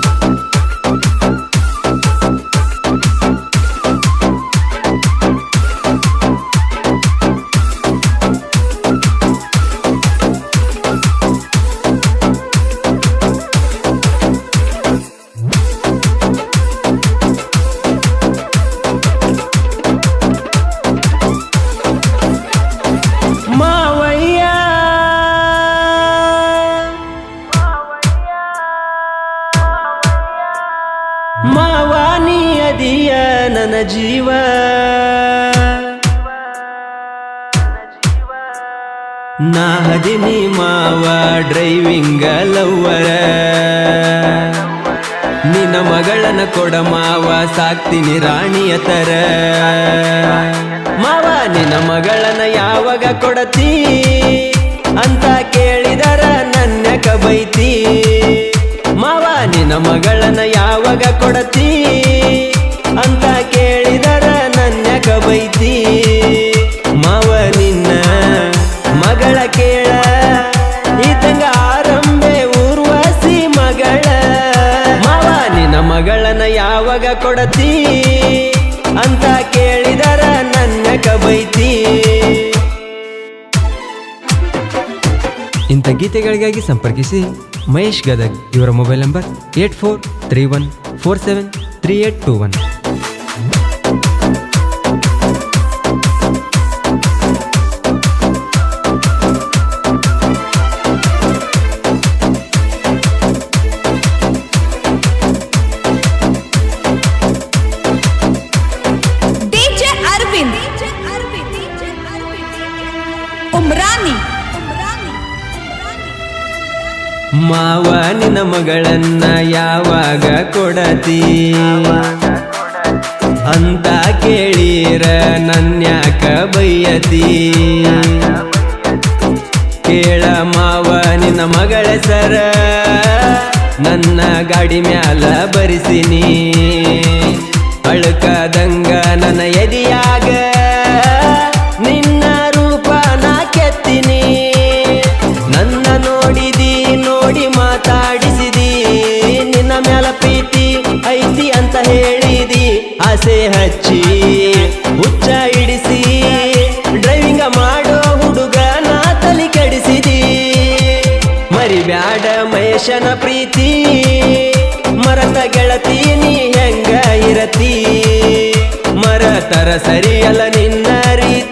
Bye. ನನ್ನ ಜೀವ. ನಾ ಹದಿನಿ ಮಾವ ಡ್ರೈವಿಂಗ ಲವ್ವರ. ನಿನ್ನ ಮಗಳನ ಕೊಡ ಮಾವ ಸಾಕ್ತೀನಿ ರಾಣಿಯ ತರ. ಮಾವ, ನಿನ್ನ ಮಗಳನ ಯಾವಾಗ ಕೊಡತೀ? ಅಂತ ಕೇಳಿದರ ನನ್ನ ಕಬೈತಿ. ಮಾವ, ನಿನ್ನ ಮಗಳನ ಯಾವಾಗ ಕೊಡತಿ? ಯಾವಾಗ ಕೊಡತಿ ಅಂತ ಕೇಳಿದರ ನನ್ನ ಕಬೈತಿ. ಇಂಥ ಗೀತೆಗಳಿಗಾಗಿ ಸಂಪರ್ಕಿಸಿ ಮಹೇಶ್ ಗದಗ್, ಇವರ mobile number eight four three one four seven three eight two one. Umrani. ಮಾವ ನಿನ್ನ ಮಗಳನ್ನ ಯಾವಾಗ ಕೊಡತಿ? ಅಂತ ಕೇಳಿರ ನನ್ಯಾಕ ಬೈಯತಿ? ಕೇಳ ಮಾವ ನಿನ್ನ ಮಗಳ ಸರ ನನ್ನ ಗಾಡಿ ಮ್ಯಾಲ ಬರಿಸಿನಿ. ಆಸೆ ಹಚ್ಚಿ, ಹುಚ್ಚ ಹಿಡಿಸಿ ಡ್ರೈವಿಂಗ ಮಾಡೋ ಹುಡುಗ ನಾ ತಲಿ ಕೆಡಿಸಿದಿ. ಮರಿಬ್ಯಾಡ ಮಹೇಶನ ಪ್ರೀತಿ, ಮರತ ಗೆಳತಿ ನೀ ಹೆಂಗ ಇರತಿ. ಮರತರ ಸರಿಯಲ್ಲ ನಿನ್ನ ರೀತಿ.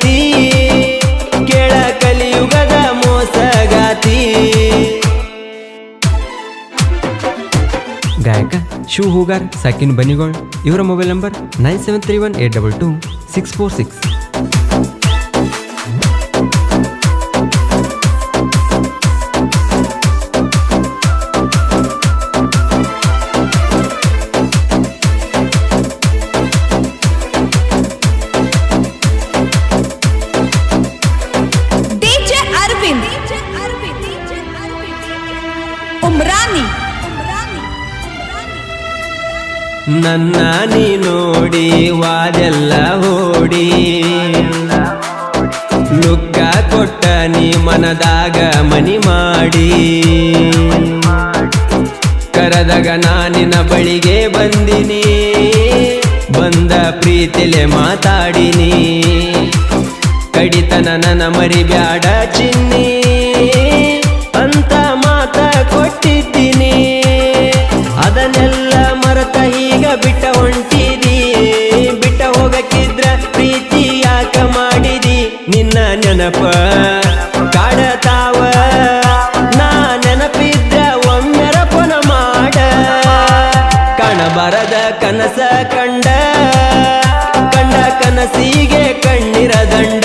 ಹೂಗಾರ್ ಸಾಕಿನ್ ಬನಿಗೋಳ್ ಇವರ mobile number nine seven three one eight double two six four six DJ Arvind. Umrani. ನನ್ನ ನೀ ನೋಡಿ, ವಾದೆಲ್ಲ ಓಡಿ. ಲುಕ್ಕ ಕೊಟ್ಟ ನೀ ಮನದಾಗ ಮನಿ ಮಾಡಿ. ಕರದಾಗ ನಾನಿನ ಬಳಿಗೆ ಬಂದಿನಿ. ಬಂದ ಪ್ರೀತಿಲೆ ಮಾತಾಡಿನಿ. ಕಡಿತನ ನನ್ನ ಮರಿಬ್ಯಾಡ ಚಿನ್ನಿ. ಅಂತ ಮಾತ ಕೊಟ್ಟಿದ್ದೀನಿ ಕನಸ ಕಂಡ ಕಂಡ ಕನಸಿಗೆ ಕಣ್ಣಿರ ದಂಡ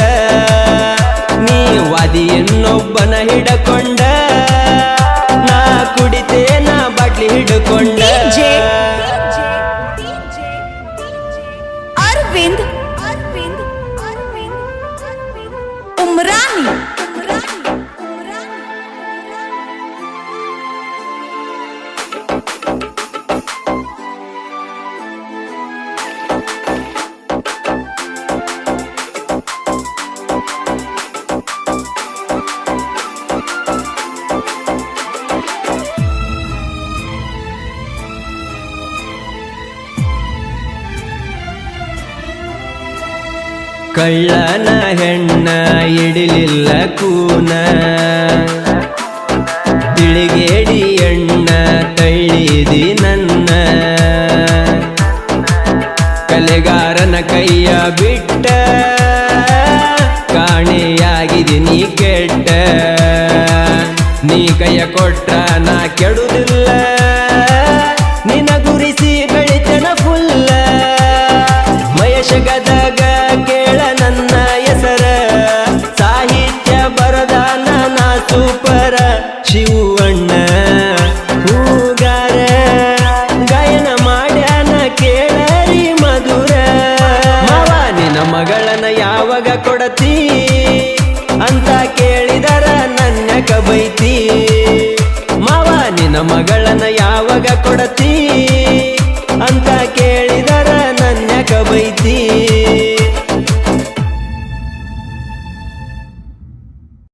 ನೀ ವಾದಿ ಇನ್ನೊಬ್ಬನ ಹಿಡಕೊಂಡ, ನಾ ಕುಡಿತೇನ ಬಾಟ್ಲಿ ಹಿಡ್ಕೊಂಡ DJ. Arvind. Umrani. ಕಳ್ಳನ ಹೆಣ್ಣ ಇಡಲಿಲ್ಲ ಕೂನ. ತಿಳಿಗೇಡಿ ಎಣ್ಣ ತಳ್ಳಿದಿ ನನ್ನ. ಕಲೆಗಾರನ ಕೈಯ ಬಿಟ್ಟ, ಕಾಣೆಯಾಗಿದೆ ನೀ ಕೆಟ್ಟ. ನೀ ಕೈಯ ಕೊಟ್ಟ ನಾ ಕೆಡುದಿಲ್ಲ. ನಿನ ಗುರಿಸಿ ಬೆಳಿತನ ಫುಲ್ಲ. ಮಯಶ ಮಗಳನ್ನ ಯಾವಾಗ ಕೊಡತಿ